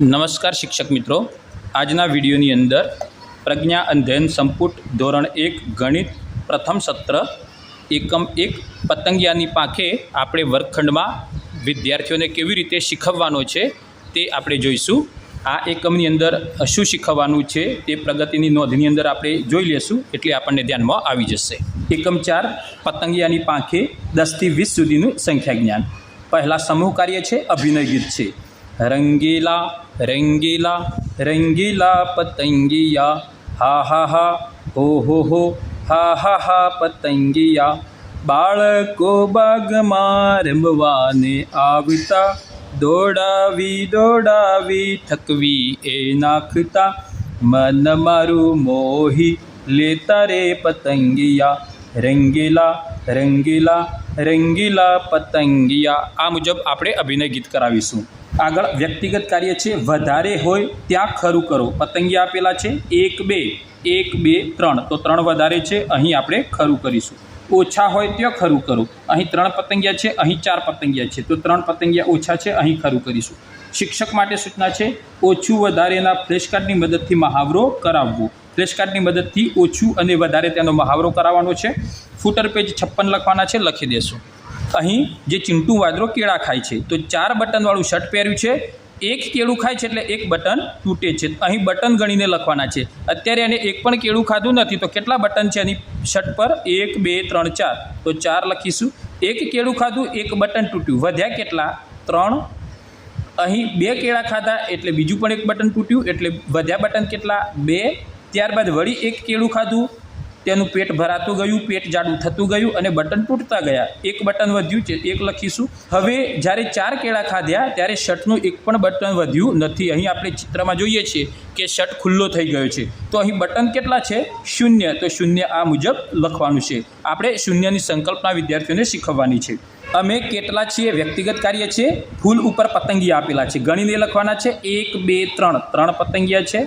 નમસ્કાર શિક્ષક મિત્રો. આજના વિડીયોની અંદર પ્રજ્ઞા અધ્યયન સંપુટ ધોરણ એક ગણિત પ્રથમ સત્ર એકમ એક પતંગિયાની પાંખે આપણે વર્ગખંડમાં વિદ્યાર્થીઓને કેવી રીતે શીખવવાનો છે તે આપણે જોઈશું. આ એકમની અંદર શું શીખવવાનું છે તે પ્રગતિની નોંધની અંદર આપણે જોઈ લેશું એટલે આપણને ધ્યાનમાં આવી જશે. એકમ ચાર પતંગિયાની પાંખે દસથી વીસ સુધીનું સંખ્યા જ્ઞાન પહેલાં સમૂહ કાર્ય છે, અભિનય ગીત છે. રંગીલા રંગીલા રંગીલા પતંગિયા હા હા હા હો હો હો હા હા હા પતંગિયા બાળકો બાગમાં રમવાને આવતા દોડાવી દોડાવી થકવી એ નાખતા મન મારું મોહી લેતા રે પતંગિયા રંગીલા રંગીલા રંગીલા પતંગિયા આ મુજબ આપણે અભિનય ગીત કરાવીશું આગળ વ્યક્તિગત કાર્ય છે, વધારે હોય ત્યાં ખરું કરો. પતંગિયા આપેલા છે, એક બે એક બે, ત્રણ. તો ત્રણ વધારે છે, અહીં આપણે ખરું કરીશું. ઓછા હોય ત્યાં ખરું કરો. અહીં ત્રણ પતંગિયા છે, અહીં ચાર પતંગિયા છે. તો ત્રણ પતંગિયા ઓછા છે, અહીં ખરું કરીશું. શિક્ષક માટે સૂચના છે, ઓછું વધારેના ફ્લેશકાર્ડની મદદથી મહાવરો કરાવવો. ફ્લેશકાર્ડની મદદથી ઓછું અને વધારે તેનો મહાવરો કરાવવાનો છે. ફૂટર પેજ છપ્પન લખવાના છે, લખી દેશું. અહીં જે ચિંટુ વાદરો કેળા ખાય છે, તો ચાર બટનવાળું શર્ટ પહેર્યું છે, એક કેળું ખાય છે એટલે એક બટન તૂટે છે. અહીં બટન ગણીને લખવાના છે. અત્યારે એને એક પણ કેળું ખાધું નથી, તો કેટલા બટન છે એની શર્ટ પર? એક, બે, ત્રણ, ચાર. તો ચાર લખીશું. એક કેળું ખાધું, એક બટન તૂટ્યું. વધ્યા કેટલા? ત્રણ. અહીં બે કેળા ખાધા એટલે બીજું પણ એક બટન તૂટ્યું એટલે વધ્યા બટન કેટલા? બે. ત્યારબાદ વળી એક કેળું ખાધું. તેનું પેટ ભરાતું ગયું, પેટ જાડું થતું ગયું અને બટન તૂટતા ગયા. એક બટન વધ્યું છે, એક લખીશું. હવે જ્યારે ચાર કેળા ખાધ્યા, ત્યારે શર્ટનું એક પણ બટન વધ્યું નથી. અહીં આપણે ચિત્રમાં જોઈએ છીએ કે શર્ટ ખુલ્લો થઈ ગયો છે. તો અહીં બટન કેટલા છે? શૂન્ય. તો શૂન્ય આ મુજબ લખવાનું છે. આપણે શૂન્યની સંકલ્પના વિદ્યાર્થીઓને શીખવવાની છે. અમે કેટલા છીએ? વ્યક્તિગત કાર્ય છે. ફૂલ ઉપર પતંગિયા આપેલા છે. ગણીને લખવાના છે. એક, બે, ત્રણ. ત્રણ પતંગિયા છે.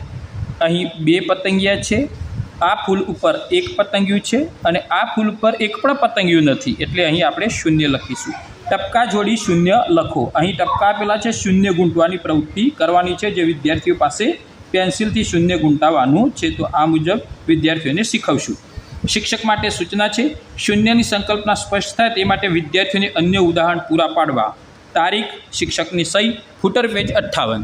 અહીં બે પતંગિયા છે. આ ફૂલ ઉપર એક પતંગિયું છે અને આ ફૂલ ઉપર એક પણ પતંગિયું નથી. એટલે અહીં આપણે શૂન્ય લખીશું. ટપકા જોડી શૂન્ય લખો. અહીં ટપકા આપેલા છે શૂન્ય ગુંટવાની પ્રવૃત્તિ કરવાની છે જે વિદ્યાર્થીઓ પાસે પેન્સિલથી શૂન્ય ગુંટાવાનું છે. તો આ મુજબ વિદ્યાર્થીઓને શીખવશું. શિક્ષક માટે સૂચના છે, શૂન્યની સંકલ્પના સ્પષ્ટ થાય તે માટે વિદ્યાર્થીઓને અન્ય ઉદાહરણ પૂરા પાડવા. તારીખ, શિક્ષકની સહી, ફૂટર પેજ અઠ્ઠાવન.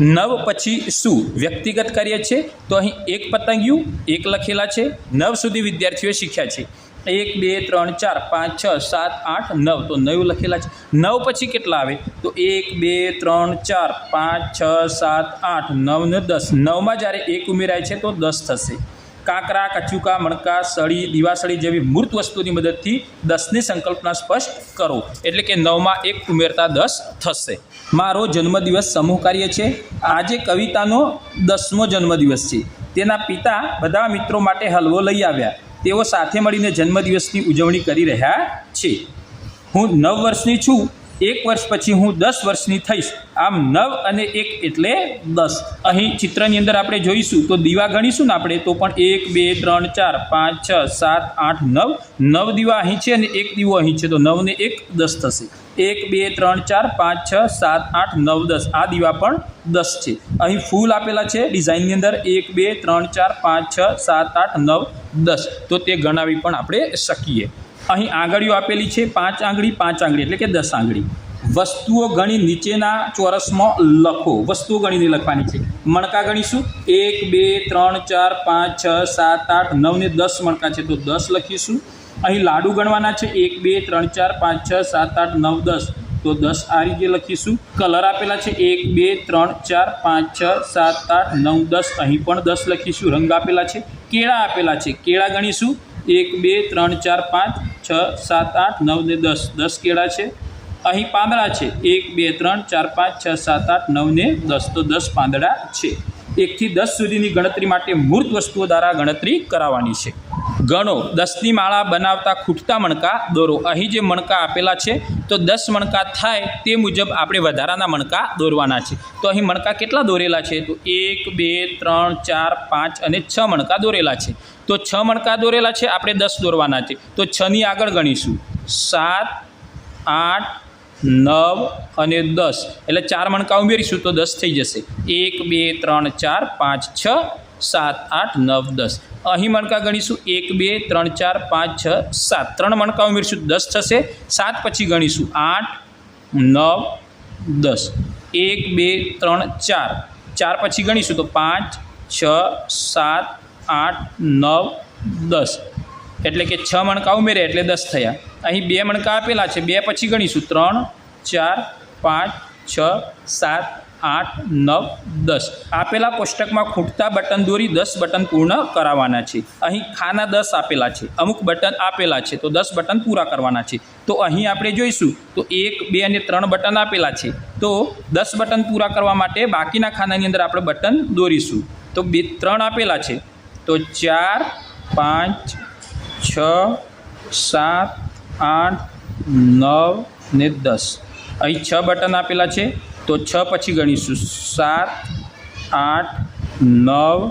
નવ પછી શું વ્યક્તિગત કાર્ય છે તો અહીં એક પતંગિયું, એક લખેલા છે. નવ સુધી વિદ્યાર્થીઓએ શીખ્યા છે. એક, બે, ત્રણ, ચાર, પાંચ, છ, સાત, આઠ, નવ. તો નવ લખેલા છે. નવ પછી કેટલા આવે? તો એક, બે, ત્રણ, ચાર, પાંચ, છ, સાત, આઠ, નવ ને દસ. નવમાં જ્યારે એક ઉમેરાય છે તો દસ થશે. કાંકરા, કચુકા, મણકા, સળી, દીવાસળી જેવી મૂર્ત વસ્તુની મદદથી દસની સંકલ્પના સ્પષ્ટ કરો. એટલે કે નવમાં એક ઉમેરતા દસ થશે. મારો જન્મદિવસ સમૂહ કાર્ય છે. આજે કવિતાનો દસમો જન્મદિવસ છે. તેના પિતા બધા મિત્રો માટે હલવો લઈ આવ્યા. તેઓ સાથે મળીને જન્મદિવસની ઉજવણી કરી રહ્યા છે. હું નવ વર્ષની છું. એક વર્ષ પછી હું દસ વર્ષની થઈશ. આમ નવ અને એક એટલે દસ. અહીં ચિત્રની અંદર આપણે જોઈશું તો દીવા ગણીશું ને આપણે, તો પણ એક, બે, ત્રણ, ચાર, પાંચ, છ, સાત, આઠ, નવ. નવ દીવા અહીં છે અને એક દીવો અહીં છે, તો નવને એક દસ થશે. એક, બે, ત્રણ, ચાર, પાંચ, છ, સાત, આઠ, નવ, દસ. આ દીવા પણ દસ છે. અહીં ફૂલ આપેલા છે, ડિઝાઇનની અંદર એક, બે, ત્રણ, ચાર, પાંચ, છ, સાત, આઠ, નવ, દસ. તો તે ગણાવી પણ આપણે શકીએ. અહીં આંગળીઓ આપેલી છે, પાંચ આંગળી પાંચ આંગળી, એટલે કે દસ આંગળી. વસ્તુઓ ગણી નીચેના ચોરસમાં લખો. વસ્તુઓ ગણીને લખવાની છે. મણકા ગણીશું. એક, બે, ત્રણ, ચાર, પાંચ, છ, સાત, આઠ નવ ને દસ મણકા છે તો દસ લખીશું. અહીં લાડુ ગણવાના છે. એક, બે, ત્રણ, ચાર, પાંચ, છ, સાત, આઠ, નવ, દસ. તો દસ આ રીતે લખીશું. કલર આપેલા છે. એક, બે, ત્રણ, ચાર, પાંચ, છ, સાત, આઠ, નવ, દસ. અહીં પણ દસ લખીશું. રંગ આપેલા છે. કેળા આપેલા છે. કેળા ગણીશું. એક, બે, ત્રણ, ચાર, પાંચ. છ, સાત, આઠ, નવ ને દસ. દસ કેળા છે. અહીં પાંદડા છે. એક, બે, ત્રણ, ચાર, પાંચ, છ, સાત, આઠ, નવ ને દસ. તો દસ પાંદડા છે. એકથી દસ સુધીની ગણતરી માટે મૂર્ત વસ્તુઓ દ્વારા ગણતરી કરાવવાની છે. ગણો. દસની માળા બનાવતા ખૂટતા મણકા દોરો. અહીં જે મણકા આપેલા છે, તો દસ મણકા થાય તે મુજબ આપણે વધારાના મણકા દોરવાના છે. તો અહીં મણકા કેટલા દોરેલા છે? તો એક, બે, ત્રણ, ચાર, પાંચ અને છ મણકા દોરેલા છે. તો છ મણકા દોરેલા છે, આપણે દસ દોરવાના છે. તો છની આગળ ગણીશું. સાત, આઠ, નવ અને દસ. એટલે ચાર મણકા ઉમેરીશું તો દસ થઈ જશે. એક, બે, ત્રણ, ચાર, પાંચ, છ સાત, આઠ, નવ, દસ. અહીં મણકા ગણીશું એક, બે, ત્રણ, ચાર, પાંચ, છ, સાત. ત્રણ મણકા ઉમેરીશું દસ થશે. સાત પછી ગણીશું. આઠ, નવ, દસ. એક, બે, ત્રણ, ચાર. ચાર પછી ગણીશું તો પાંચ, છ, સાત, આઠ, નવ, દસ. એટલે કે છ મણકા ઉમેરે એટલે દસ થયા. અહીં બે મણકા આપેલા છે. બે પછી ગણીશું. ત્રણ, ચાર, પાંચ, છ, સાત આઠ, નવ, દસ. આપેલા કોષ્ટકમાં ખૂટતા બટન દોરી દસ બટન પૂર્ણ કરાવવાના છે. અહીં ખાના દસ આપેલા છે. અમુક બટન આપેલા છે. તો દસ બટન પૂરા કરવાના છે. તો અહીં આપણે જોઈશું. તો એક, બે અને ત્રણ બટન આપેલા છે. તો દસ બટન પૂરા કરવા માટે બાકીના ખાનાની અંદર આપણે બટન દોરીશું. તો બે, ત્રણ આપેલા છે. તો ચાર, પાંચ, છ, સાત, આઠ, નવ ને દસ. અહીં છ બટન આપેલા છે. તો છ પછી ગણીશું. સાત, આઠ, નવ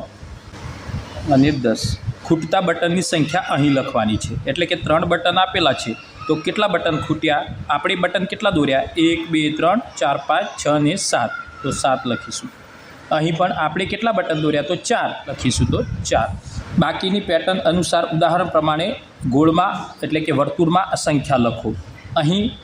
અને દસ. ખૂટતા બટનની સંખ્યા અહીં લખવાની છે. એટલે કે ત્રણ બટન આપેલા છે. તો કેટલા બટન ખૂટ્યા? આપણે બટન કેટલા દોર્યા? એક, બે, ત્રણ, ચાર, પાંચ, છ ને સાત. તો સાત લખીશું. અહીં પણ આપણે કેટલા બટન દોર્યા? તો ચાર લખીશું તો ચાર. બાકીની પેટર્ન અનુસાર ઉદાહરણ પ્રમાણે ગોળમાં એટલે કે વર્તુળમાં અસંખ્યા સંખ્યા લખો. અહીં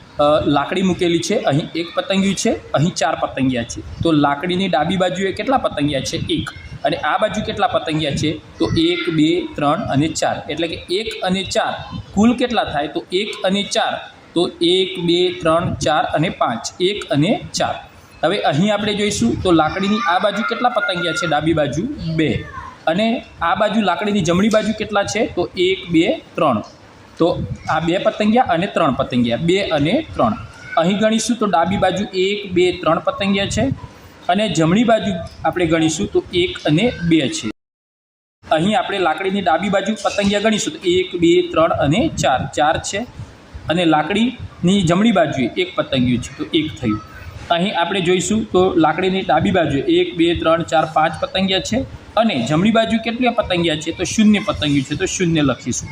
લાકડી મૂકેલી છે, અહીં એક પતંગિયું છે, અહીં ચાર પતંગિયા છે. તો લાકડીની ડાબી બાજુએ કેટલા પતંગિયા છે? એક. અને આ બાજુ કેટલા પતંગિયા છે? તો એક, બે, ત્રણ અને ચાર. એટલે કે એક અને ચાર. કુલ કેટલા થાય? તો એક અને ચાર. તો એક, બે, ત્રણ, ચાર અને પાંચ. એક અને ચાર. હવે અહીં આપણે જોઈશું, તો લાકડીની આ બાજુ કેટલા પતંગિયા છે? ડાબી બાજુ બે. અને આ બાજુ લાકડીની જમણી બાજુ કેટલા છે? તો એક, બે, ત્રણ. તો આ બે પતંગિયા અને ત્રણ પતંગિયા, બે અને ત્રણ. અહીં ગણીશું તો ડાબી બાજુ એક, બે, ત્રણ પતંગિયા છે અને જમણી બાજુ આપણે ગણીશું તો એક અને બે છે. અહીં આપણે લાકડીની ડાબી બાજુ પતંગિયા ગણીશું તો એક, બે, ત્રણ અને ચાર. ચાર છે અને લાકડીની જમણી બાજુએ એક પતંગિયું છે તો એક થયું. અહીં આપણે જોઈશું તો લાકડીની ડાબી બાજુએ એક, બે, ત્રણ, ચાર, પાંચ પતંગિયા છે અને જમણી બાજુ કેટલી પતંગિયા છે તો શૂન્ય પતંગિયું છે તો શૂન્ય લખીશું.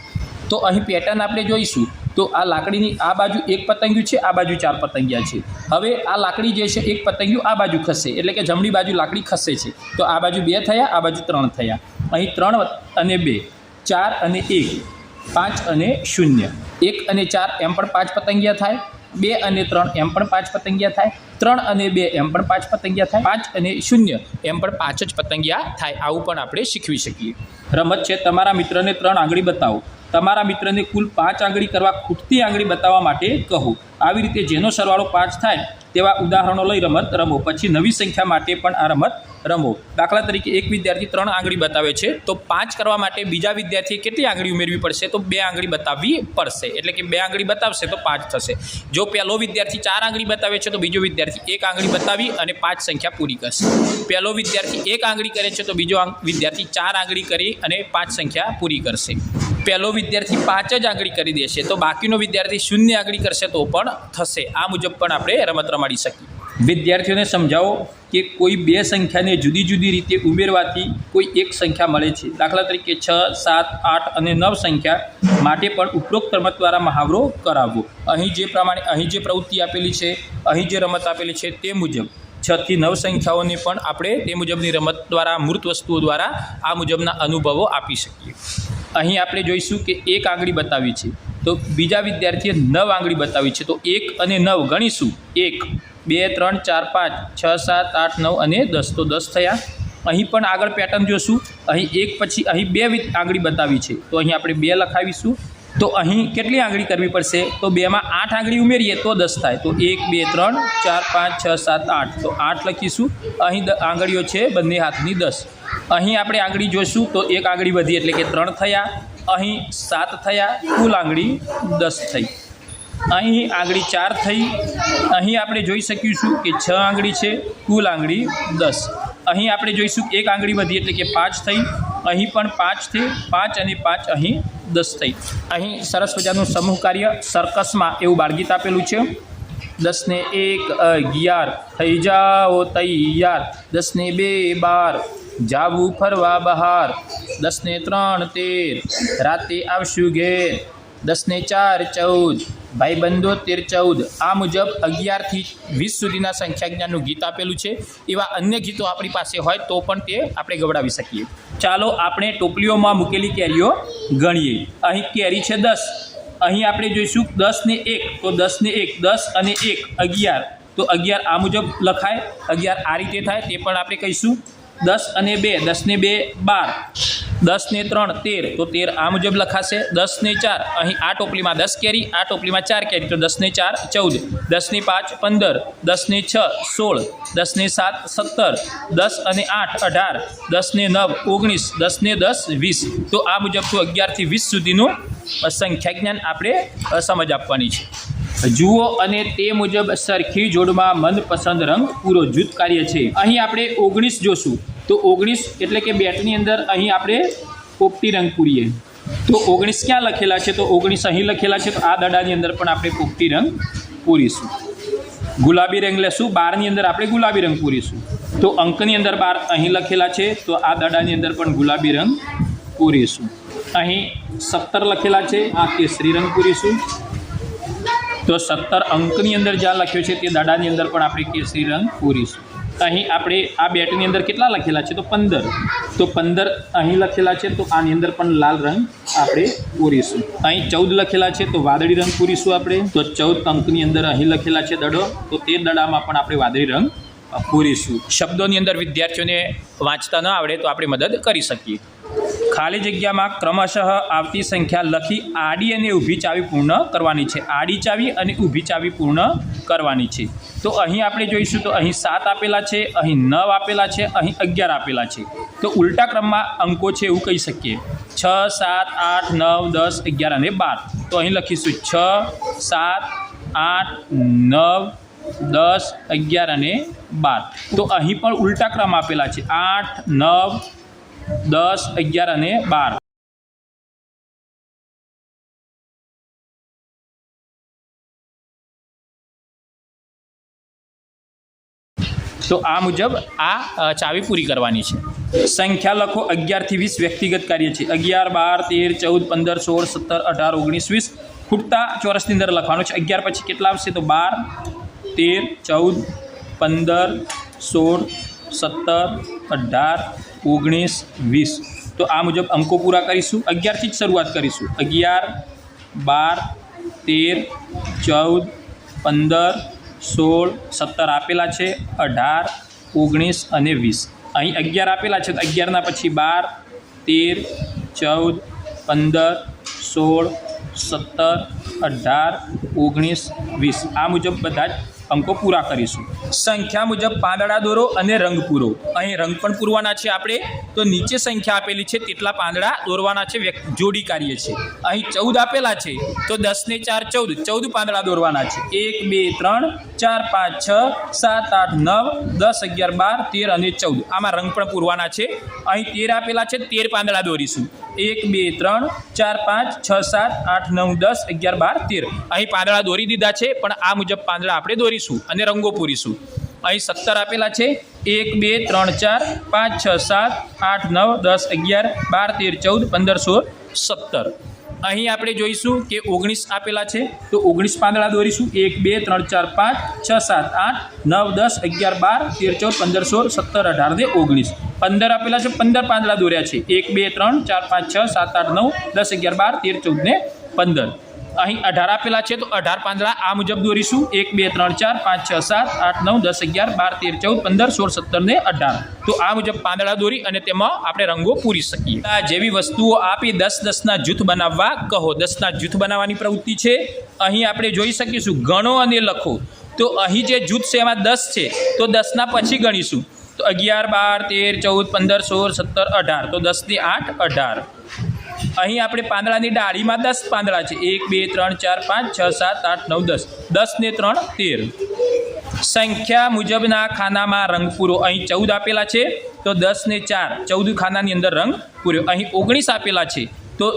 તો અહીં પેટર્ન આપણે જોઈશું. તો આ લાકડીની આ બાજુ એક પતંગિયું છે, આ બાજુ ચાર પતંગિયા છે. હવે આ લાકડી જે છે, એક પતંગિયું આ બાજુ ખસે. એટલે કે જમણી બાજુ લાકડી ખસે છે. તો આ બાજુ બે થયા, આ બાજુ ત્રણ થયા. અહીં ત્રણ અને બે, ચાર અને એક, પાંચ અને શૂન્ય. એક અને ચાર એમ પણ પાંચ પતંગિયા થાય. બે અને ત્રણ એમ પણ પાંચ પતંગિયા થાય. ત્રણ અને બે એમ પણ પાંચ પતંગિયા થાય. પાંચ અને શૂન્ય એમ પણ પાંચ જ પતંગિયા થાય. આવું પણ આપણે શીખવી શકીએ. રમત છે. તમારા મિત્રને ત્રણ આંગળી બતાવો. તમારા મિત્રને કુલ પાંચ આંગળી કરવા ખૂટતી આંગળી બતાવવા માટે કહો. આવી રીતે જેનો સરવાળો પાંચ થાય તેવા ઉદાહરણો લઈ રમત રમો. પછી નવી સંખ્યા માટે પણ આ રમત રમો. દાખલા તરીકે એક વિદ્યાર્થી ત્રણ આંગળી બતાવે છે, તો પાંચ કરવા માટે બીજા વિદ્યાર્થીએ કેટલી આંગળી ઉમેરવી પડશે? તો બે આંગળી બતાવવી પડશે. એટલે કે બે આંગળી બતાવશે તો પાંચ થશે. જો પહેલો વિદ્યાર્થી ચાર આંગળી બતાવે છે, તો બીજો વિદ્યાર્થી એક આંગળી બતાવી અને પાંચ સંખ્યા પૂરી કરશે. પહેલો વિદ્યાર્થી એક આંગળી કરે છે, તો બીજો વિદ્યાર્થી ચાર આંગળી કરી અને પાંચ સંખ્યા પૂરી કરશે. પહેલો વિદ્યાર્થી પાંચ જ આંગળી કરી દેશે, તો બાકીનો વિદ્યાર્થી શૂન્ય આંગળી કરશે, તો પણ થશે. આ મુજબ પણ આપણે રમત રમાડી શકીએ. વિદ્યાર્થીઓને સમજાવો કે કોઈ બે સંખ્યાને જુદી જુદી રીતે ઉમેરવાથી કોઈ એક સંખ્યા મળે છે. દાખલા તરીકે છ, સાત, આઠ અને નવ સંખ્યા માટે પણ ઉપરોક્ત રમત દ્વારા મહાવરો કરાવવો. અહીં જે પ્રમાણે, અહીં જે પ્રવૃત્તિ આપેલી છે, અહીં જે રમત આપેલી છે તે મુજબ છથી નવ સંખ્યાઓને પણ આપણે તે મુજબની રમત દ્વારા, મૂર્ત વસ્તુઓ દ્વારા આ મુજબના અનુભવો આપી શકીએ. અહીં આપણે જોઈશું કે એક આંગળી બતાવી છે. તો બીજા વિદ્યાર્થીએ નવ આંગળી બતાવી છે. તો એક અને નવ ગણીશું. એક બે, ત્રણ, ચાર, પાંચ, છ, સાત, આઠ, નવ અને દસ. તો દસ થયા. અહીં પણ આગળ પેટર્ન જોશું. અહીં એક પછી અહીં બે આંગળી બતાવી છે. તો અહીં આપણે બે લખાવીશું. તો અહીં કેટલી આંગળી કરવી પડશે? તો બેમાં આઠ આંગળી ઉમેરીએ તો દસ થાય. તો એક, બે, ત્રણ, ચાર, પાંચ, છ, સાત, આઠ. તો આઠ લખીશું. અહીં આંગળીઓ છે બંને હાથની દસ. અહીં આપણે આંગળી જોઈશું તો એક આંગળી વધી એટલે કે ત્રણ થયા. અહીં સાત થયા. કુલ આંગળી દસ થઈ. અહીં આંગળી ચાર થઈ. અહીં આપણે જોઈ શકીશું કે છ આંગળી છે, કુલ આંગળી દસ. અહીં આપણે જોઈશું એક આંગળી વધી એટલે કે પાંચ થઈ. અહીં પણ પાંચ થઈ, પાંચ અને પાંચ અહીં દસ થઈ. અહીં સરસ મજાનું સમૂહ કાર્ય સર્કસમાં એવું બાળગીત આપેલું છે. દસને એક, અગિયાર, થઈ જાઓ તૈયાર. દસને બે, બાર, જાવું ફરવા બહાર. દસને ત્રણ, તેર, રાતે આવશું ઘેર. દસને ચાર, ચૌદ ભાઈબંધો તેર ચૌદ, આ મુજબ અગિયારથી વીસ સુધીના સંખ્યા જ્ઞાનનું ગીત આપેલું છે. એવા અન્ય ગીતો આપણી પાસે હોય તો પણ તે આપણે ગવડાવી શકીએ. ચાલો આપણે ટોપલીઓમાં મૂકેલી કેરીઓ ગણીએ. અહીં કેરી છે દસ. અહીં આપણે જોઈશું દસ ને એક. તો દસ ને એક, દસ અને એક, અગિયાર. તો અગિયાર આ મુજબ લખાય. અગિયાર આ રીતે થાય તે પણ આપણે કહીશું. દસ અને બે દસને બે, બાર. દસને ત્રણ, તેર. તો તેર આ મુજબ લખાશે. દસને ચાર, અહીં આ ટોપલીમાં દસ કેરી, આ ટોપલીમાં ચાર કેરી. તો દસને ચાર, ચૌદ. દસને પાંચ, પંદર. દસને છ, સોળ. દસને સાત, સત્તર. દસ અને આઠ, અઢાર. દસને નવ, ઓગણીસ. દસને દસ, વીસ. તો આ મુજબ તો અગિયારથી વીસ સુધીનું સંખ્યા જ્ઞાન આપણે સમજ આપવાની છે. જુઓ અને તે મુજબ સરખી જોડમાં મનપસંદ રંગ પૂરો જૂથ કાર્ય છે. અહીં આપણે ઓગણીસ જોશું. તો ઓગણીસ એટલે કે બેટની અંદર અહીં આપણે પોપટી રંગ પૂરીએ. તો ઓગણીસ ક્યાં લખેલા છે? તો ઓગણીસ અહીં લખેલા છે. તો આ દડાની અંદર પણ આપણે પોપટી રંગ પૂરીશું. ગુલાબી રંગ લેશું. બારની અંદર આપણે ગુલાબી રંગ પૂરીશું. તો અંકની અંદર બાર અહીં લખેલા છે. તો આ દડાની અંદર પણ ગુલાબી રંગ પૂરીશું. અહીં સત્તર લખેલા છે. આ કેસરી રંગ પૂરીશું. તો સત્તર અંકની અંદર જ્યાં લખ્યો છે તે દાડાની અંદર પણ આપણે કેસરી રંગ પૂરીશું. અહીં આપણે આ બેટની અંદર કેટલા લખેલા છે? તો પંદર. તો પંદર અહીં લખેલા છે, તો આની અંદર પણ લાલ રંગ આપણે પૂરીશું. અહીં ચૌદ લખેલા છે, તો વાદળી રંગ પૂરીશું આપણે. તો ચૌદ અંકની અંદર અહીં લખેલા છે દડો. તો તે દડામાં પણ આપણે વાદળી રંગ પૂરીશું. શબ્દોની અંદર વિદ્યાર્થીઓને વાંચતા ન આવડે તો આપણે મદદ કરી શકીએ. ખાલી જગ્યામાં ક્રમશઃ આવતી સંખ્યા લખી આડી અને ઊભી ચાવી પૂર્ણ કરવાની છે. આડી ચાવી અને ઊભી ચાવી પૂર્ણ કરવાની છે. તો અહીં આપણે જોઈશું તો અહીં સાત આપેલા છે, અહીં નવ આપેલા છે, અહીં અગિયાર આપેલા છે. તો ઉલટા ક્રમમાં અંકો છે એવું કહી શકીએ. છ, સાત, આઠ, નવ, દસ, અગિયાર અને બાર. તો અહીં લખીશું છ, સાત, આઠ, નવ, દસ, અગિયાર અને બાર. તો અહીં પણ ઉલટા ક્રમ આપેલા છે. આઠ, નવ દસ, અગિયાર અને બાર. તો આ મુજબ આ ચાવી પૂરી કરવાની છે. સંખ્યા લખો અગિયારથી વીસ વ્યક્તિગત કાર્ય છે. અગિયાર, બાર, તેર, ચૌદ, પંદર, સોળ, સત્તર, અઢાર, ઓગણીસ, વીસ. ખૂટતા ચોરસની અંદર લખવાનું છે. અગિયાર પછી કેટલા આવશે? તો બાર, તેર, ચૌદ, પંદર, સોળ, સત્તર, અઢાર ઓગણીસ, વીસ. તો આ મુજબ અંકો પૂરા કરીશું. અગિયારથી જ શરૂઆત કરીશું. અગિયાર, બાર, તેર, ચૌદ, પંદર, સોળ, સત્તર આપેલા છે, અઢાર, ઓગણીસ અને વીસ. અહીં અગિયાર આપેલા છે તો અગિયારના પછી બાર, તેર, ચૌદ, પંદર, સોળ, સત્તર, અઢાર, ઓગણીસ, વીસ. આ મુજબ બધા જ અંકો પૂરા કરીશું. સંખ્યા મુજબ પાંદડા દોરો અને રંગ પૂરો. અહીં રંગ પણ પૂરવાના છે આપણે. તો નીચે સંખ્યા આપેલી છે તેટલા પાંદડા દોરવાના છે જોડી કાર્ય છે. અહીં ચૌદ આપેલા છે, તો દસ ને ચાર ચૌદ. ચૌદ પાંદડા દોરવાના છે. એક, બે, ત્રણ, ચાર, પાંચ, છ, સાત, આઠ, નવ, દસ, અગિયાર, બાર, તેર અને ચૌદ. આમાં રંગ પણ પૂરવાના છે. અહીં તેર આપેલા છે, તેર પાંદડા દોરીશું. એક, બે, ત્રણ, ચાર, પાંચ, છ, સાત, આઠ, નવ, દસ, અગિયાર, બાર, તેર. અહીં પાંદડા દોરી દીધા છે, પણ આ મુજબ પાંદડા આપણે દોરીશું અને રંગો પૂરીશું. અહીં સત્તર આપેલા છે, એક, બે, ત્રણ, ચાર, પાંચ, છ, સાત, આઠ, નવ, દસ, અગિયાર, બાર, તેર, ચૌદ, પંદર, સોળ, સત્તર. અહીં આપણે જોઈશું કે ઓગણીસ આપેલા છે. તો ઓગણીસ પાંદડા દોરીશું. એક, બે, ત્રણ, ચાર, પાંચ, છ, સાત, આઠ, નવ, દસ, અગિયાર, બાર, તેર, ચૌદ, પંદર, સોળ, સત્તર, અઢાર ને ઓગણીસ. પંદર આપેલા છે. પંદર પાંદડા દોર્યા છે. એક, બે, ત્રણ, ચાર, પાંચ, છ, સાત, આઠ, નવ, દસ, અગિયાર, બાર, તેર, ચૌદ ને પંદર. અહીં અઢાર આપેલા છે, તો અઢાર પાંદડા આ મુજબ દોરીશું. એક, બે, ત્રણ, ચાર, પાંચ, છ, સાત, આઠ, નવ, દસ, અગિયાર, બાર, તેર, ચૌદ, પંદર, સોળ, સત્તર ને અઢાર. તો આ મુજબ પાંદડા દોરી અને તેમાં આપણે રંગો પૂરી શકીએ. આ જેવી વસ્તુઓ આપી દસ દસના જૂથ બનાવવા કહો. દસના જૂથ બનાવવાની પ્રવૃત્તિ છે. અહીં આપણે જોઈ શકીશું, ગણો અને લખો. તો અહીં જે જૂથ છે, એમાં દસ છે. તો દસના પછી ગણીશું. તો અગિયાર, બાર, તેર, ચૌદ, પંદર, સોળ, સત્તર, અઢાર. તો દસની આઠ, અઢાર. અહીં આપણે પાંદડાની ડાળીમાં દસ પાંદડા છે. એક, બે, ત્રણ, ચાર, પાંચ, છ, સાત, આઠ, નવ, દસ. દસ ને ત્રણ, તેર. સંખ્યા મુજબના ખાનામાં રંગ પૂરો અહીં ચૌદ આપેલા છે. તો દસ ને ચાર, ચૌદ ખાનાની અંદર રંગ પૂર્યો અહીં ઓગણીસ આપેલા છે. તો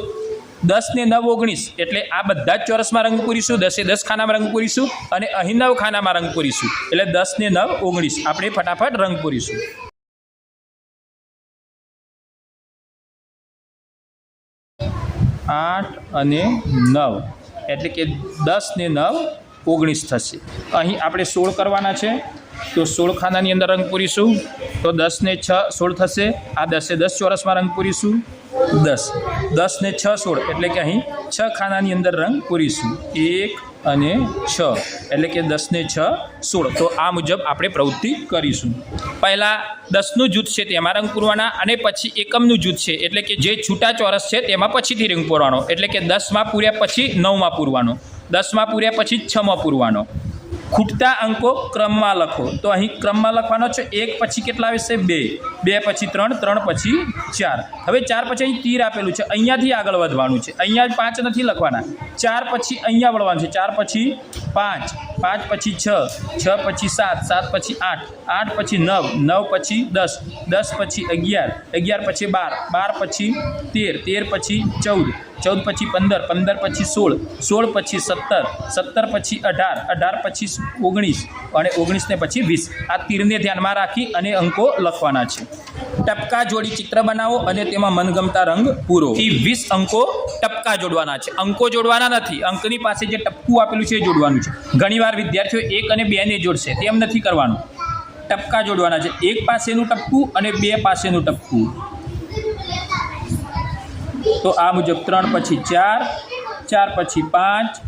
દસ ને નવ ઓગણીસ, એટલે આ બધા જ ચોરસમાં રંગ પૂરીશું. દસે દસ ખાનામાં રંગ પૂરીશું અને અહીં નવ ખાનામાં રંગ પૂરીશું. એટલે દસ ને નવ ઓગણીસ. આપણે ફટાફટ રંગ પૂરીશું. આઠ અને નવ. એટલે કે દસ ને નવ ઓગણીસ થશે. અહીં આપણે સોળ કરવાના છે. તો સોળ ખાનાની અંદર રંગ પૂરીશું. તો દસ ને છ સોળ થશે. આ દસે દસ ચોરસમાં રંગ પૂરીશું. દસ. દસ ને છ સોળ. એટલે કે અહીં છ ખાનાની અંદર રંગ પૂરીશું. એક અને છ, એટલે કે દસ ને છ, સોળ. તો આ મુજબ આપણે પ્રવૃત્તિ કરીશું. પહેલાં દસનું જૂથ છે તેમાં રંગ પૂરવાના અને પછી એકમનું જૂથ છે. એટલે કે જે છૂટા ચોરસ છે તેમાં પછીથી રંગ પૂરવાનો. એટલે કે દસમાં પૂર્યા પછી નવમાં પૂરવાનો. દસમાં પૂર્યા પછી છમાં પૂરવાનો. ખૂટતા અંકો ક્રમમાં લખો. તો અહીં ક્રમમાં લખવાનો છે, એક પછી કેટલા આવશે બે. બે પછી ત્રણ ત્રણ પછી ચાર. હવે ચાર પછી અહીં તીર આપેલું છે, અહીંયાથી આગળ વધવાનું છે. અહીંયા પાંચ નથી લખવાના. ચાર પછી અહીંયા વળવાનું છે, ચાર પછી પાંચ પાંચ પછી છ છ પછી સાત સાત પછી આઠ આઠ પછી નવ નવ પછી દસ દસ પછી અગિયાર અગિયાર પછી બાર બાર પછી તેર તેર પછી ચૌદ ચૌદ પછી પંદર પંદર પછી સોળ સોળ પછી સત્તર સત્તર પછી અઢાર અઢાર પછી ઓગણીસ અને ઓગણીસને પછી વીસ. આ તીરને ધ્યાનમાં રાખી અને અંકો લખવાના છે. ટપકા જોડી ચિત્ર બનાવો અને તેમાં મનગમતા રંગ પૂરો. એ વીસ અંકો ટપકા જોડવાના છે. અંકો જોડવાના નથી. અંકની પાસે જે ટપકું આપેલું છે એ જોડવાનું છે. ઘણીવાર વિદ્યાર્થીઓ એક અને બેને જોડશે. તેમ નથી કરવાનું. ટપકા જોડવાના છે. એક પાસેનું ટપકું અને બે પાસેનું ટપકું. તો આ મુજબ ત્રણ પછી ચાર ચાર પછી પાંચ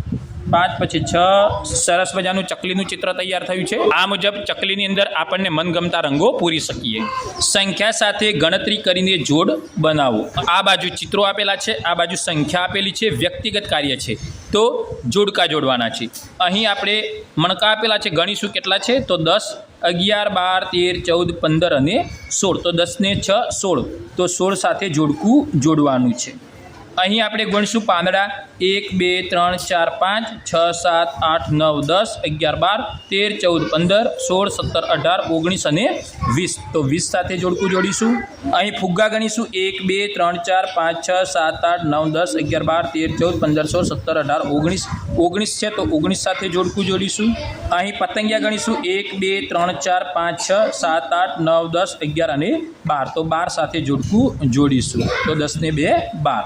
પાંચ પછી છ, સરસ મજાનું ચકલીનું ચિત્ર તૈયાર થયું છે. આ મુજબ ચકલીની અંદર આપણને મનગમતા રંગો પૂરી શકીએ. સંખ્યા સાથે ગણતરી કરીને જોડ બનાવો. આ બાજુ ચિત્રો આપેલા છે, આ બાજુ સંખ્યા આપેલી છે, વ્યક્તિગત કાર્ય છે. તો જોડકા જોડવાના છે. અહીં આપણે મણકા આપેલા છે, ગણીશું કેટલા છે? તો દસ, અગિયાર, બાર, તેર, ચૌદ, પંદર અને સોળ. તો દસને છ, સોળ. તો સોળ સાથે જોડકું જોડવાનું છે. અહીં આપણે ગણશું પાંદડા. એક, બે, ત્રણ, ચાર, પાંચ, છ, સાત, આઠ, નવ, દસ, અગિયાર, બાર, તેર, ચૌદ, પંદર, સોળ, સત્તર, અઢાર, ઓગણીસ અને વીસ. તો વીસ સાથે જોડકું જોડીશું. અહીં ફુગ્ગા ગણીશું. એક, બે, ત્રણ, ચાર, પાંચ, છ, સાત, આઠ, નવ, દસ, અગિયાર, બાર, તેર, ચૌદ, પંદર, સોળ, સત્તર, અઢાર, ઓગણીસ. ઓગણીસ છે તો ઓગણીસ સાથે જોડકું જોડીશું. અહીં પતંગિયા ગણીશું. એક, બે, ત્રણ, ચાર, પાંચ, છ, સાત, આઠ, નવ, દસ, અગિયાર અને બાર. તો બાર સાથે જોડકું જોડીશું. તો દસ ને બે, બાર.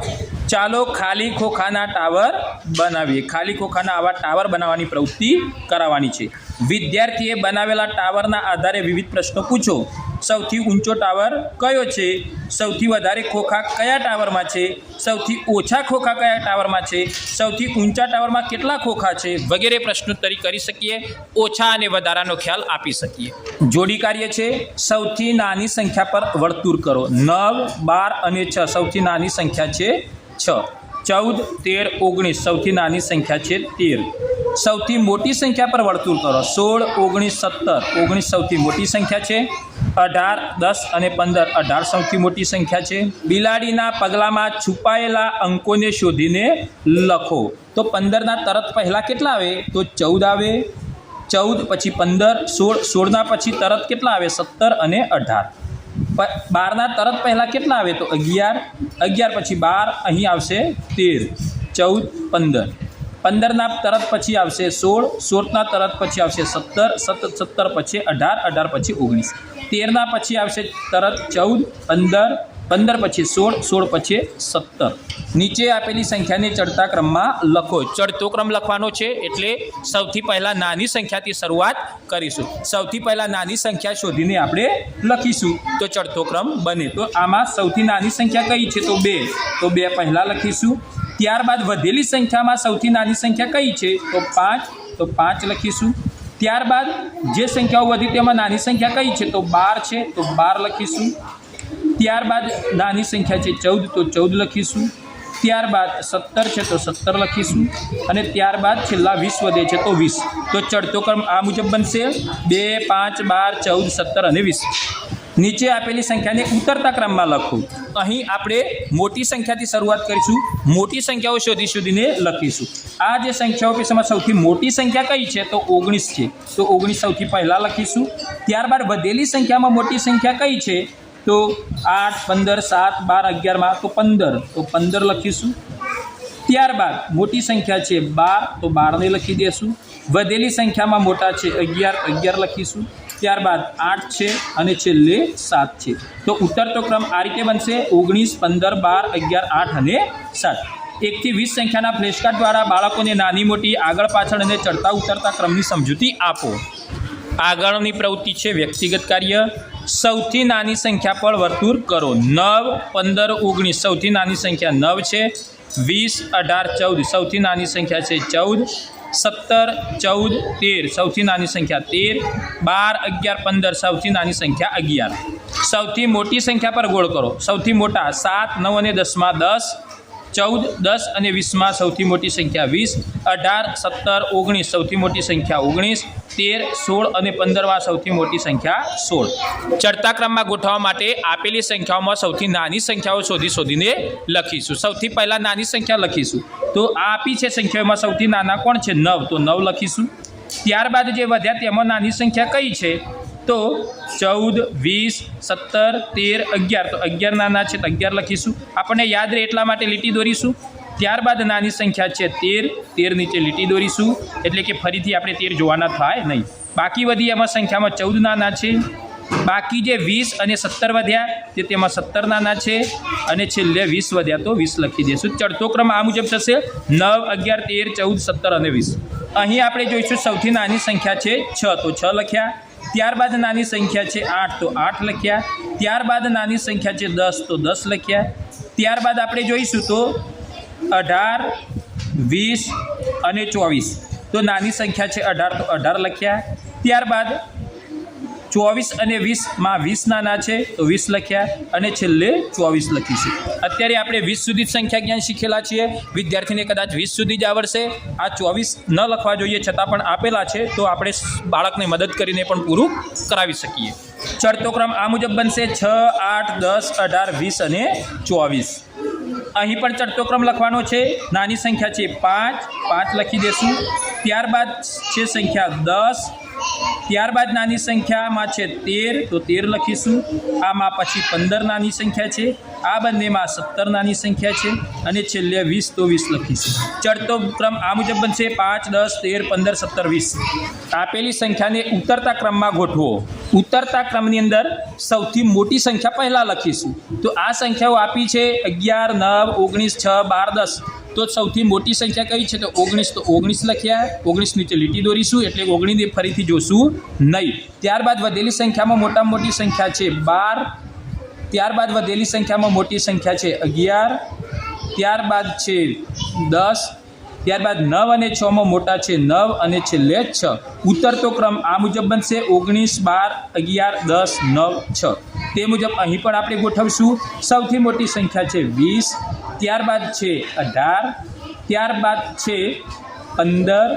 ચાલો ખાલી ખોખાના ટાવર બનાવીએ. ખાલી ખોખાના આવા ટાવર બનાવવાની પ્રવૃત્તિ કરાવવાની છે. વિદ્યાર્થીએ બનાવેલા ટાવરના આધારે વિવિધ પ્રશ્નો પૂછો. સૌથી ઊંચો ટાવર કયો છે? સૌથી વધારે ખોખા કયા ટાવરમાં છે? સૌથી ઓછા ખોખા કયા ટાવરમાં છે? સૌથી ઊંચા ટાવરમાં કેટલા ખોખા છે? વગેરે પ્રશ્નોત્તરી કરી શકીએ. ઓછા અને વધારાનો ખ્યાલ આપી શકીએ. જોડી કાર્ય છે. સૌથી નાની સંખ્યા પર વર્તુળ કરો. નવ, બાર અને છ સૌથી નાની સંખ્યા છે છ. ચૌદ, તેર, ઓગણીસ સૌથી નાની સંખ્યા છે તેર. સૌથી મોટી સંખ્યા પર વર્તુળ કરો. સોળ, ઓગણીસ, સત્તર. ઓગણીસ સૌથી મોટી સંખ્યા છે. અઢાર, દસ અને પંદર. અઢાર સૌથી મોટી સંખ્યા છે. બિલાડીના પગલામાં છુપાયેલા અંકોને શોધીને લખો. તો પંદરના તરત પહેલાં કેટલા આવે? તો ચૌદ આવે. ચૌદ પછી પંદર, સોળ, સોળના પછી તરત કેટલા આવે? સત્તર અને અઢાર. બારના તરત પહેલાં કેટલા આવે તો અગિયાર અગિયાર પછી બાર, અહીં આવશે તેર, ચૌદ, પંદર. પંદરના તરત પછી આવશે સોળ, સોળના તરત પછી આવશે સત્તર સત્તર સત્તર પછી અઢાર અઢાર પછી ઓગણીસ. તેરના પછી આવશે તરત ચૌદ, પંદર પંદર પછી સોળ સોળ પછી સત્તર. નીચે આપેલી સંખ્યાને ચડતા ક્રમમાં લખો. ચડતો ક્રમ લખવાનો છે એટલે સૌથી પહેલાં નાની સંખ્યાથી શરૂઆત કરીશું. સૌથી પહેલાં નાની સંખ્યા શોધીને આપણે લખીશું. તો ચડતો ક્રમ બને. તો આમાં સૌથી નાની સંખ્યા કઈ છે? તો બે. તો બે પહેલાં લખીશું. ત્યારબાદ વધેલી સંખ્યામાં સૌથી નાની સંખ્યા કઈ છે? તો પાંચ. તો પાંચ લખીશું. ત્યારબાદ જે સંખ્યાઓ વધી તેમાં નાની સંખ્યા કઈ છે? તો બાર છે. તો બાર લખીશું. ત્યારબાદ નાની સંખ્યા છે ચૌદ, તો ચૌદ લખીશું. ત્યારબાદ સત્તર છે, તો સત્તર લખીશું. અને ત્યારબાદ છેલ્લા વીસ વધે છે, તો વીસ. તો ચડતો ક્રમ આ મુજબ બનશે. બે, પાંચ, બાર, ચૌદ, સત્તર અને વીસ. નીચે આપેલી સંખ્યાને ઉતરતા ક્રમમાં લખો. અહીં આપણે મોટી સંખ્યાથી શરૂઆત કરીશું. મોટી સંખ્યાઓ શોધી શોધીને લખીશું. આ જે સંખ્યાઓ પૈસામાં સૌથી મોટી સંખ્યા કઈ છે, તો ઓગણીસ છે. તો ઓગણીસ સૌથી પહેલાં લખીશું. ત્યારબાદ વધેલી સંખ્યામાં મોટી સંખ્યા કઈ છે તો આઠ, પંદર, સાત, બાર, અગિયારમાં તો પંદર. તો પંદર લખીશું. ત્યારબાદ મોટી સંખ્યા છે બાર, તો બારને લખી દેશું. વધેલી સંખ્યામાં મોટા છે અગિયાર અગિયાર લખીશું. ત્યારબાદ આઠ છે અને છેલ્લે સાત છે. તો ઉતરતો ક્રમ આ રીતે બનશે. ઓગણીસ, પંદર, બાર, અગિયાર, આઠ અને સાત. એકથી વીસ સંખ્યાના ફ્લેશકાર્ડ દ્વારા બાળકોને નાની, મોટી, આગળ, પાછળ અને ચડતા ઉતરતા ક્રમની સમજૂતી આપો. આગળની પ્રવૃત્તિ છે વ્યક્તિગત કાર્ય. સૌથી નાની સંખ્યા પર વર્તુળ કરો. નવ, પંદર, ઓગણીસ. સૌથી નાની સંખ્યા નવ છે. વીસ, અઢાર, ચૌદ. સૌથી નાની સંખ્યા છે ચૌદ. સત્તર, ચૌદ, તેર. સૌથી નાની સંખ્યા તેર. બાર, અગિયાર, પંદર. સૌથી નાની સંખ્યા અગિયાર. સૌથી મોટી સંખ્યા પર ગોળ કરો. સૌથી મોટા સાત, નવ અને દસમાં દસ. ચૌદ, દસ અને વીસમાં સૌથી મોટી સંખ્યા વીસ, અઢાર, સત્તર, ઓગણીસ સૌથી મોટી સંખ્યા ઓગણીસ, તેર, સોળ અને પંદરમાં સૌથી મોટી સંખ્યા સોળ. ચડતા ક્રમમાં ગોઠવવા માટે આપેલી સંખ્યાઓમાં સૌથી નાની સંખ્યાઓ શોધી શોધીને લખીશું. સૌથી પહેલાં નાની સંખ્યા લખીશું. તો આ આપી છે સંખ્યાઓમાં સૌથી નાના કોણ છે? નવ. તો નવ લખીશું. ત્યારબાદ જે વધ્યા તેમાં નાની સંખ્યા કઈ છે? તો ચૌદ, વીસ, સત્તર, તેર, અગિયાર. તો અગિયાર નાના છે તો અગિયાર લખીશું. આપણને યાદ રહે એટલા માટે લીટી દોરીશું. ત્યારબાદ નાની સંખ્યા છે તેર. તેર નીચે લીટી દોરીશું. એટલે કે ફરીથી આપણે તેર જોવાના થાય નહીં. બાકી વધી એમાં સંખ્યામાં ચૌદ નાના છે. બાકી જે વીસ અને સત્તર વધ્યા, તે તેમાં સત્તર નાના છે. અને છેલ્લે વીસ વધ્યા તો વીસ લખી દઈશું. ચડતો ક્રમ આ મુજબ થશે. નવ, અગિયાર, તેર, ચૌદ, સત્તર અને વીસ. અહીં આપણે જોઈશું સૌથી નાની સંખ્યા છે છ. તો છ લખ્યા. ત્યારબાદ નાની સંખ્યા છે આઠ, તો આઠ લખ્યા. ત્યારબાદ નાની સંખ્યા છે દસ, તો દસ લખ્યા. ત્યારબાદ આપણે જોઈશું તો અઢાર, વીસ અને ચોવીસ. તો નાની સંખ્યા છે અઢાર, તો અઢાર લખ્યા. ત્યારબાદ ચોવીસ અને વીસમાં વીસ નાના છે, તો વીસ લખ્યા અને છેલ્લે ચોવીસ લખીશું. અત્યારે આપણે વીસ સુધી સંખ્યા જ્ઞાન શીખેલા છીએ. વિદ્યાર્થીને કદાચ વીસ સુધી જ આવડશે. આ ચોવીસ ન લખવા જોઈએ છતાં પણ આપેલા છે, તો આપણે બાળકને મદદ કરીને પણ પૂરું કરાવી શકીએ. ચડતો ક્રમ આ મુજબ બનશે છ, આઠ, દસ, અઢાર, વીસ અને ચોવીસ. અહીં પણ ચડતો ક્રમ લખવાનો છે. નાની સંખ્યા છે પાંચ પાંચ લખી દેશું. ત્યારબાદ છે સંખ્યા દસ ત્યારબાદ નાની સંખ્યામાં છે તેર, તો તેર લખીશું. આમાં પછી પંદર નાની સંખ્યા છે. આ બંનેમાં સત્તર નાની સંખ્યા છે અને છેલ્લે વીસ, તો વીસ લખીશું. ચડતો ક્રમ આ મુજબ બનશે. પાંચ, દસ, તેર, પંદર, સત્તર, વીસ. આપેલી સંખ્યાને ઉતરતા ક્રમમાં ગોઠવો. ઉતરતા ક્રમની અંદર સૌથી મોટી સંખ્યા પહેલાં લખીશું. તો આ સંખ્યાઓ આપી છે અગિયાર, નવ, ઓગણીસ, છ, બાર, દસ. તો સૌથી મોટી સંખ્યા કઈ છે? તો ઓગણીસ તો ઓગણીસ લખ્યા, ઓગણીસ નીચે લીટી દોરીશું, એટલે ઓગણીને ફરીથી જોશું નહીં. ત્યારબાદ વધેલી સંખ્યામાં મોટામાં મોટી સંખ્યા છે બાર, ત્યારબાદ વધેલી સંખ્યામાં મોટી સંખ્યા છે અગિયાર, ત્યારબાદ છે દસ, ત્યારબાદ નવ અને છમાં મોટા છે નવ અને છેલ્લે છ. ઉતરતો ક્રમ આ મુજબ બનશે, ઓગણીસ, બાર, અગિયાર, દસ, નવ, છ. તે મુજબ અહીં પણ આપણે ગોઠવશું. સૌથી મોટી સંખ્યા છે વીસ ત્યારબાદ છે અઢાર, ત્યારબાદ છે પંદર,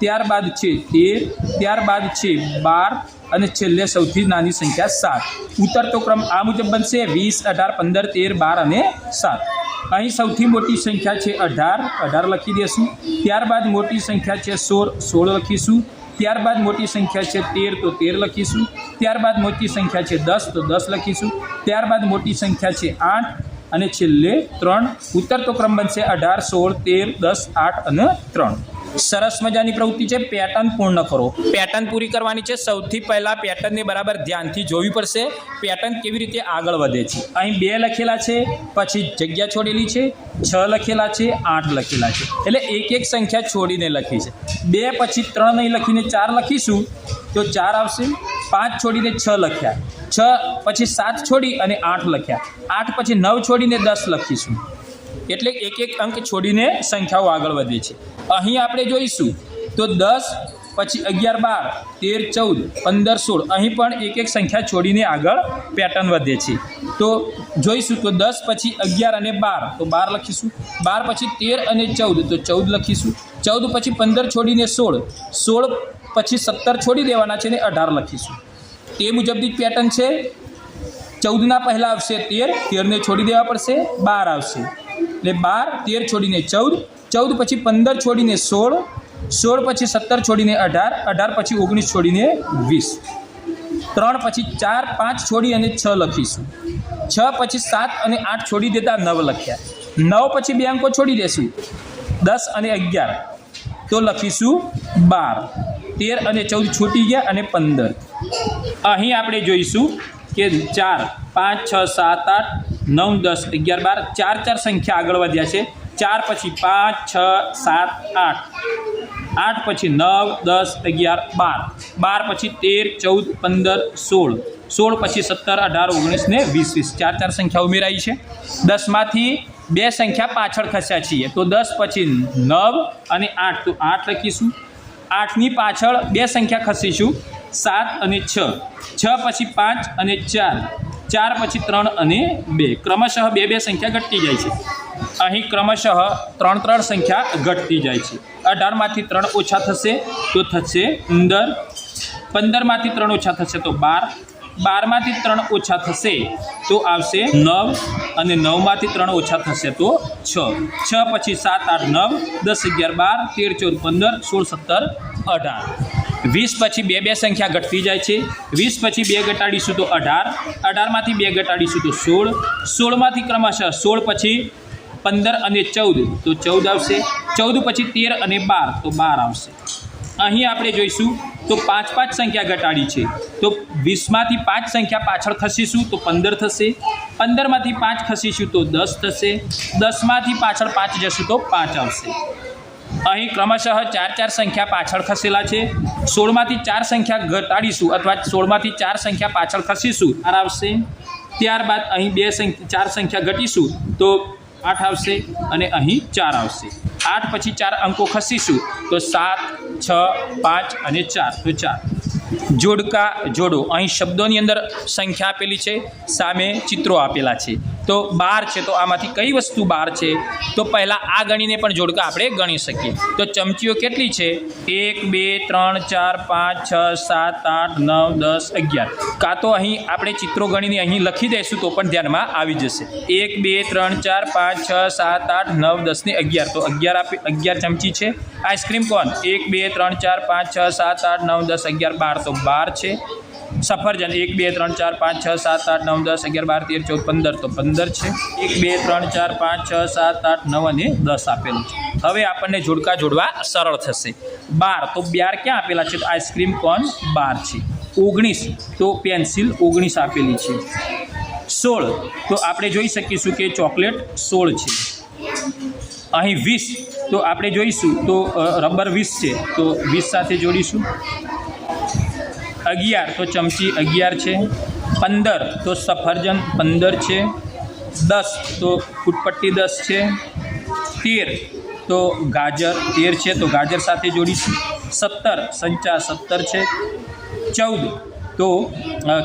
ત્યારબાદ છે તેર, ત્યારબાદ છે બાર અને છેલ્લે સૌથી નાની સંખ્યા સાત. ઉતરતો ક્રમ આ મુજબ બનશે વીસ, અઢાર, પંદર, તેર, બાર અને સાત. અહીં સૌથી મોટી સંખ્યા છે અઢાર અઢાર લખી દેશું. ત્યારબાદ મોટી સંખ્યા છે સોળ સોળ લખીશું. ત્યારબાદ મોટી સંખ્યા છે તેર, તો તેર લખીશું. ત્યારબાદ મોટી સંખ્યા છે દસ, તો દસ લખીશું. ત્યારબાદ મોટી સંખ્યા છે આઠ અને છેલ્લે ત્રણ, ઉતરતો ક્રમ બનશે અઢાર, સોળ, તેર, દસ, આઠ અને ત્રણ. સરસ મજાની પ્રવૃત્તિ છે પેટર્ન પૂર્ણ કરો. પેટર્ન પૂરી કરવાની છે, સૌથી પહેલાં પેટર્નને બરાબર ધ્યાનથી જોવી પડશે. પેટર્ન કેવી રીતે આગળ વધે છે? અહીં બે લખેલા છે, પછી જગ્યા છોડેલી છે, છ લખેલા છે, આઠ લખેલા છે. એટલે એક એક સંખ્યા છોડીને લખી છે. બે પછી ત્રણ નહીં લખીને ચાર લખીશું, તો ચાર આવશે. પાંચ છોડીને છ લખ્યા. છ, પછી સાત છોડી અને આઠ લખ્યા. આઠ, પછી નવ છોડીને દસ લખીશું. એટલે એક એક અંક છોડીને સંખ્યાઓ આગળ વધે છે. અહીં આપણે જોઈશું. તો દસ, પછી અગિયાર, બાર, તેર, ચૌદ, પંદર, સોળ. અહીં પણ એક એક સંખ્યા છોડીને આગળ પેટર્ન વધે છે. તો જોઈશું, તો દસ, પછી અગિયાર અને બાર. તો બાર લખીશું. બાર, પછી તેર અને ચૌદ. તો ચૌદ લખીશું. ચૌદ, પછી પંદર છોડીને સોળ. સોળ, પછી સત્તર છોડી દેવાના છે ને અઢાર લખીશું. તે મુજબની જ પેટર્ન છે. ચૌદના પહેલાં આવશે તેર, તેરને છોડી દેવા પડશે, બાર આવશે. એટલે બાર, તેર છોડીને ચૌદ ચૌદ પછી પંદર છોડીને સોળ સોળ પછી સત્તર છોડીને અઢાર અઢાર પછી ઓગણીસ છોડીને વીસ. ત્રણ પછી ચાર, પાંચ છોડી અને છ લખીશું. છ પછી સાત અને આઠ છોડી દેતા નવ લખ્યા. નવ પછી બે અંકો છોડી દેશું. દસ અને અગિયાર. તો લખીશું બાર. તેર અને ચૌદ છૂટી ગયા અને પંદર. અહીં આપણે જોઈશું કે ચાર, પાંચ, છ, સાત, આઠ, નવ, દસ, અગિયાર, બાર, ચાર ચાર સંખ્યા આગળ વધ્યા છે. ચાર પછી પાંચ, છ, સાત, આઠ. આઠ પછી નવ, દસ, અગિયાર, બાર. બાર પછી તેર, ચૌદ, પંદર, સોળ. સોળ પછી સત્તર, અઢાર, ઓગણીસ ને વીસ વીસ. ચાર ચાર સંખ્યા ઉમેરાઈ છે. દસમાંથી બે સંખ્યા પાછળ ખસ્યા છીએ. તો દસ પછી નવ અને આઠ. તો આઠ લખીશું. આઠની પાછળ બે સંખ્યા ખસીશું. સાત અને છ. છ પછી પાંચ અને ચાર. ચાર પછી ત્રણ અને બે. ક્રમશઃ બે બે સંખ્યા ઘટતી જાય છે. અહીં ક્રમશઃ ત્રણ ત્રણ સંખ્યા ઘટતી જાય છે. અઢારમાંથી ત્રણ ઓછા થશે તો થશે પંદર. પંદરમાંથી ત્રણ ઓછા થશે તો બાર. બારમાંથી ત્રણ ઓછા થશે, તો આવશે નવ અને નવમાંથી ત્રણ ઓછા થશે તો છ. છ પછી સાત, આઠ, નવ, દસ, અગિયાર, બાર, તેર, ચૌદ, પંદર, સોળ, સત્તર, અઢાર. વીસ પછી બે બે સંખ્યા ઘટતી જાય છે. વીસ પછી બે ઘટાડીશું તો અઢાર. અઢારમાંથી બે ઘટાડીશું તો સોળ. સોળમાંથી ક્રમશઃ સોળ પછી પંદર અને ચૌદ, તો ચૌદ આવશે. ચૌદ પછી તેર અને બાર, તો બાર આવશે. અહીં આપણે જોઈશું, તો પાંચ પાંચ સંખ્યા ઘટાડી છે. તો વીસમાંથી પાંચ સંખ્યા પાછળ ખસીશું, તો પંદર થશે. પંદરમાંથી પાંચ ખસીશું, તો દસ થશે. દસમાંથી પાછળ પાંચ જશું, તો પાંચ આવશે. અહીં ક્રમશઃ ચાર ચાર સંખ્યા પાછળ ખસેલા છે. સોળમાંથી ચાર સંખ્યા ઘટાડીશું અથવા સોળમાંથી ચાર સંખ્યા પાછળ ખસીશું ચાર આવશે. ત્યારબાદ અહીં બે સંખ્યા, ચાર સંખ્યા ઘટીશું, તો આઠ આવશે અને અહીં ચાર આવશે. આઠ પછી ચાર અંકો ખસીશું. તો સાત છ પાંચ અને ચાર. તો ચાર. જોડકા જોડો. અહીં શબ્દોની અંદર સંખ્યા આપેલી છે, સામે ચિત્રો આપેલા છે. તો બાર છે, તો આમાંથી કઈ વસ્તુ બાર છે? તો પહેલાં આ ગણીને પણ જોડકા આપણે ગણી શકીએ. તો ચમચીઓ કેટલી છે? એક, બે, ત્રણ, ચાર, પાંચ, છ, સાત, આઠ, નવ, દસ, અગિયાર. કાં તો અહીં આપણે ચિત્રો ગણીને અહીં લખી દઈશું તો પણ ધ્યાનમાં આવી જશે. એક, બે, ત્રણ, ચાર, પાંચ, છ, સાત, આઠ, નવ, દસ ને અગિયાર. તો અગિયાર આપી, અગિયાર ચમચી છે. આઈસ્ક્રીમ કોન એક, બે, ત્રણ, ચાર, પાંચ, છ, સાત, આઠ, નવ, દસ, અગિયાર, બાર તો બાર છે. સફરજન, એક, બે, ત્રણ, ચાર, પાંચ, છ, સાત, આઠ, નવ, દસ, અગિયાર, બાર, તેર, ચૌદ, પંદર તો પંદર છે. એક, બે, ત્રણ, ચાર, પાંચ, છ, સાત, આઠ, નવ અને દસ આપેલું છે. હવે આપણને જોડકા જોડવા સરળ થશે. બાર તો બાર ક્યાં આપેલા છે? આઈસ્ક્રીમ કોન બાર છે. ઓગણીસ તો પેન્સિલ ઓગણીસ આપેલી છે. સોળ તો આપણે જોઈ શકીશું કે ચોકલેટ સોળ છે. અહીં વીસ તો આપણે જોઈશું. તો રબર વીસ છે. તો વીસ સાથે જોડીશું. અગિયાર, તો ચમચી અગિયાર છે. પંદર, તો સફરજન પંદર છે. દસ, તો ફૂટપટ્ટી દસ છે. તેર, તો ગાજર તેર છે. તો ગાજર સાથે જોડીશું. સત્તર, સંચા સત્તર છે. ચૌદ, તો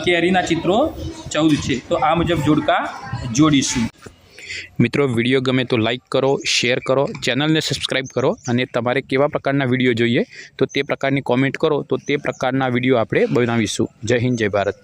કેરીના ચિત્રો ચૌદ છે. તો આ મુજબ જોડકા જોડીશું. મિત્રો વીડિયો ગમે તો લાઈક કરો શેર કરો ચેનલને સબસ્ક્રાઈબ કરો અને તમારે કેવા પ્રકારના વીડિયો જોઈએ તો તે પ્રકારની કોમેન્ટ કરો તો તે પ્રકારના વીડિયો આપણે બનાવીશું. જય હિન્દ, જય ભારત.